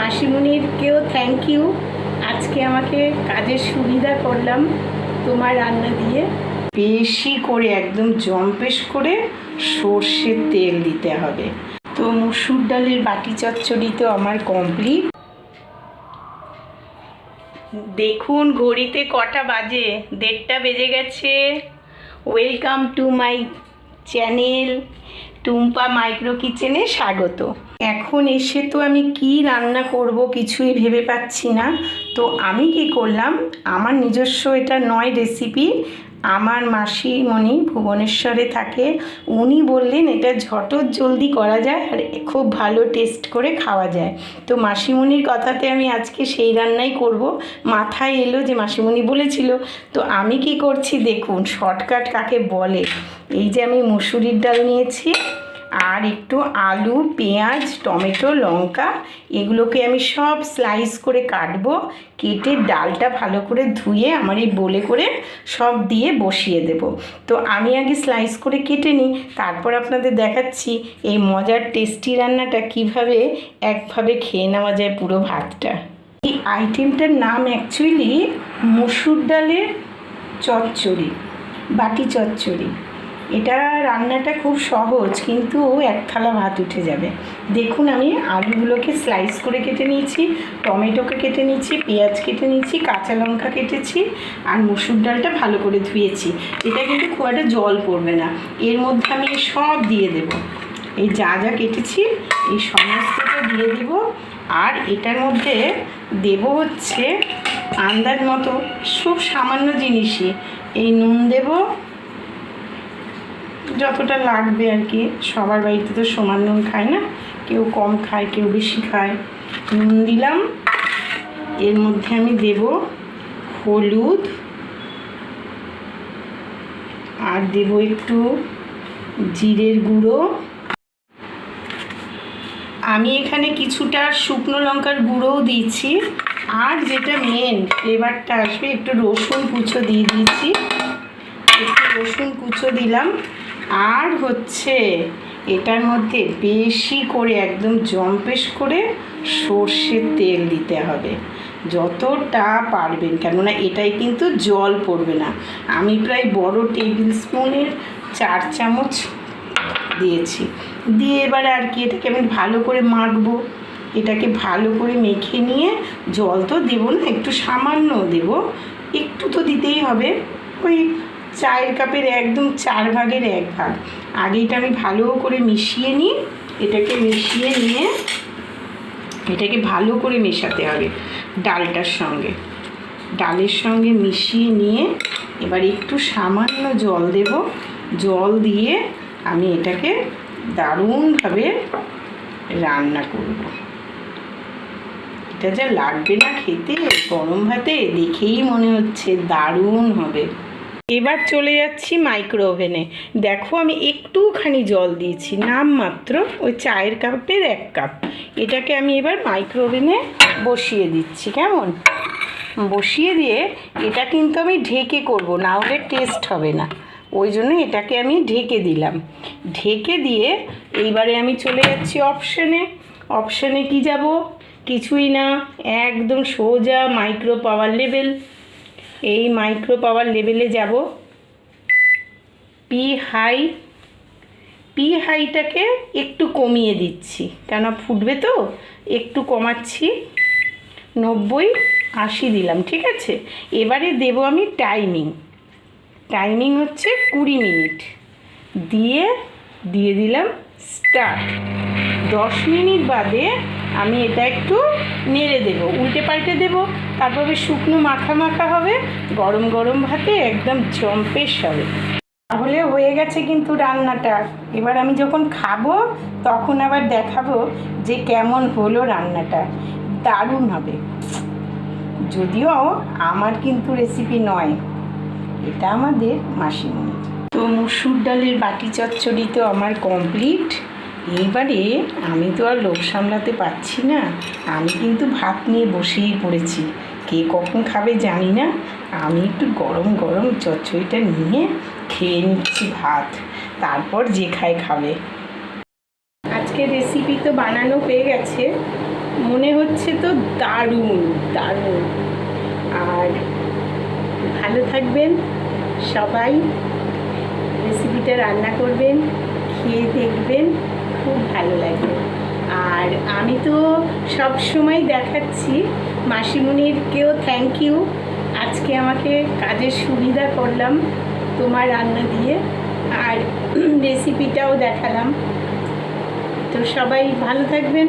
মাসিমণিরকেও thank you আজকে আমাকে কাজের সুবিধা করলাম তোমার রান্না দিয়ে। বেশি করে একদম জম্পেশ করে সর্ষের তেল দিতে হবে। তো মুসুর ডালের বাটি চচ্চড়ি তো আমার কমপ্লিট দেখুন, ঘড়িতে কটা বাজে? দেড়টা বেজে গেছে। Welcome to my channel Tumpa micro কিচেনে স্বাগত। এখন এসে তো আমি কি রান্না করব কিছুই ভেবে পাচ্ছি না। তো আমি কি করলাম, আমার নিজস্ব এটা নয় রেসিপি আমার মাসিমণি ভুবনেশ্বরে থাকে, উনি বললেন এটা ঝটর জলদি করা যায় আর খুব ভালো টেস্ট করে খাওয়া যায়। তো মাসিমণির কথাতে আমি আজকে সেই রান্নাই করব। মাথায় এলো যে মাসিমণি বলেছিল, তো আমি কি করছি দেখুন শর্টকাট কাকে বলে এই যে আমি মুসুরির ডাল নিয়েছি, আর একটু আলু, পেঁয়াজ, টমেটো, লঙ্কা, এগুলোকে আমি সব স্লাইস করে কাটবো, কেটে ডালটা ভালো করে ধুয়ে আমার এই বলে করে সব দিয়ে বসিয়ে দেব। তো আমি আগে স্লাইস করে কেটে নিই, তারপর আপনাদের দেখাচ্ছি এই মজার টেস্টি রান্নাটা কীভাবে একভাবে খেয়ে নেওয়া যায় পুরো ভাতটা। এই আইটেমটার নাম অ্যাকচুয়ালি মসুর ডালের চচ্চড়ি, বাটি চচ্চড়ি। এটা রান্নাটা খুব সহজ, কিন্তু এক থালা ভাত উঠে যাবে। দেখুন আমি আলুগুলোকে স্লাইস করে কেটে নিয়েছি, টমেটোকে কেটে নিয়েছি, পেঁয়াজ কেটে নিয়েছি, কাঁচা লঙ্কা কেটেছি আর মুসুর ডালটা ভালো করে ধুয়েছি। এটা কিন্তু খুব একটা জল পড়বে না। এর মধ্যে আমি সব দিয়ে দেব। এই যা যা কেটেছি, এই সমস্তটা দিয়ে দেব। আর এটার মধ্যে দেব হচ্ছে আন্দাজ মতো খুব সামান্য জিনিসই। এই নুন দেবো যতটা লাগবে আর কি, সবার বাড়িতে তো সমান নুন খায় না, কেউ কম খায়, কেউ বেশি খায়। নুন দিলাম, এর মধ্যে আমি দেব হলুদ, আর দেব একটু জিরের গুঁড়ো। আমি এখানে কিছুটা শুকনো লঙ্কার গুঁড়োও দিয়েছি, আর যেটা মেন ফ্লেভারটা আসবে, একটু রসুন কুচো দিয়ে দিয়েছি। একটু রসুন কুচো দিলাম। আর হচ্ছে এটার মধ্যে বেশি করে একদম জম্পেশ করে সর্ষের তেল দিতে হবে। যতটা পারবেন, কেননা এটাই কিন্তু জল পড়বে না। আমি প্রায় বড় টেবিল স্পুনের চার চামচ দিয়েছি। দিয়ে এবারে আর কি এটাকে আমি ভালো করে মাখবো। এটাকে ভালো করে মেখে নিয়ে জল তো দেবো না, একটু সামান্য দেব। একটু তো দিতেই হবে। ওই চায়ের কাপের একদম চার ভাগের এক ভাগ। আগে এটা আমি ভালো করে মিশিয়ে নিই। এটাকে মিশিয়ে নিয়ে এটাকে ভালো করে মেশাতে হবে ডালটার সঙ্গে। ডালের সঙ্গে মিশিয়ে নিয়ে এবার একটু সামান্য জল দেব। জল দিয়ে আমি এটাকে দারুণভাবে রান্না করব। এটা যা লাগবে না খেতে, গরম ভাতে, দেখেই মনে হচ্ছে দারুণ হবে। এবার চলে যাচ্ছি মাইক্রো ওভেনে দেখো আমি একটুখানি জল দিয়েছি নামমাত্র ওই চায়ের কাপের এক কাপ। এটাকে আমি এবার মাইক্রো ওভেনে বসিয়ে দিচ্ছি, কেমন? বসিয়ে দিয়ে এটা কিন্তু আমি ঢেকে করব, না হলে টেস্ট হবে না। ওই জন্য এটাকে আমি ঢেকে দিলাম। ঢেকে দিয়ে এইবারে আমি চলে যাচ্ছি অপশানে অপশানে কি যাব? কিছুই না, একদম সোজা মাইক্রো পাওয়ার লেভেল এই মাইক্রো পাওয়ার লেভেলে যাব। পি হাই পি হাইটাকে একটু কমিয়ে দিচ্ছি। কেন ফুটবে তো, একটু কমাচ্ছি। নব্বই, আশি দিলাম, ঠিক আছে? এবারে দেব আমি টাইমিং টাইমিং হচ্ছে কুড়ি মিনিট। দিয়ে দিয়ে দিলাম স্টার্ট। দশ মিনিট বাদে আমি এটা একটু নেড়ে দেব, উল্টে পাল্টে দেব। তারপরে শুকনো মাখা মাখা হবে, গরম গরম ভাতে একদম জম্পেশ হবে তাহলে হয়ে গেছে কিন্তু রান্নাটা। এবার আমি যখন খাব, তখন আবার দেখাবো যে কেমন হলো রান্নাটা। দারুণ হবে। যদিও আমার কিন্তু রেসিপি নয়, এটা আমাদের মাসিমণি তো মুসুর ডালের বাটি চচ্চড়ি তো আমার কমপ্লিট এইবারে আমি তো আর লোক সামলাতে পারছি না। আমি কিন্তু ভাত নিয়ে বসেই পড়েছি। কে কখন খাবে জানি না। আমি একটু গরম গরম চচ্চড়িটা নিয়ে খেয়ে নিচ্ছি ভাত। তারপর যে খায় খাবে। আজকে রেসিপি তো বানানো হয়ে গেছে। মনে হচ্ছে তো দারুণ দারুণ। আর ভালো থাকবেন সবাই। রেসিপিটা রান্না করবেন, খেয়ে দেখবেন, খুব ভালো লাগবে। আর আমি তো সব সময় দেখাচ্ছি মাসিমণিরকেও থ্যাংক ইউ আজকে আমাকে কাজের সুবিধা করলাম তোমার রান্না দিয়ে, আর রেসিপিটাও দেখালাম। তো সবাই ভালো থাকবেন।